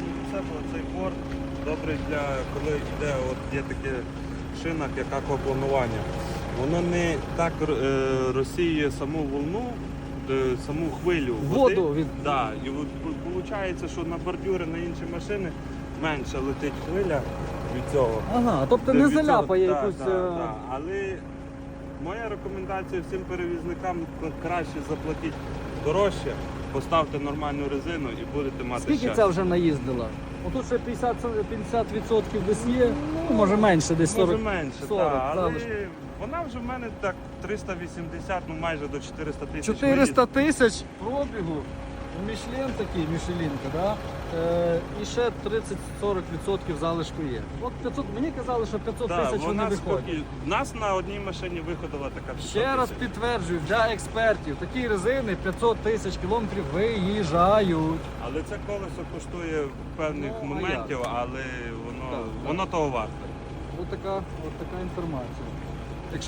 до себе оцей добрий для коли йде, от є таке шинах, як аквапланування. Воно не так е, розсіює саму волну, е, саму хвилю води. Воду від- Да, і от виходить, що на бордюри на інші машини менше летить хвиля від цього. Ага, тобто Від не цього- заляпає да, якусь. да, е, да. Але моя рекомендація всім перевізникам краще заплатіть дорожче, поставте нормальну резину і будете мати Скільки щастя. ця вже наїздила? Отут ще 50, 50% десь є, ну може менше, десь 40. Може менше, 40, так, але залишки. вона вже в мене так 380, ну майже до 400 тисяч. 400 тисяч пробігу. Мішлен такий, мішелінка, да? Е, і ще 30-40% залишку є. От 500, мені казали, що 500 Так, тисяч вони вона виходять. спокій... У нас на одній машині виходила така 500 Ще раз тисяч. підтверджую, для експертів, такі резини 500 тисяч кілометрів виїжджають. Але це колесо коштує певних Ну, а моментів, але воно, Так, так. воно того варте. Ось така, от така інформація.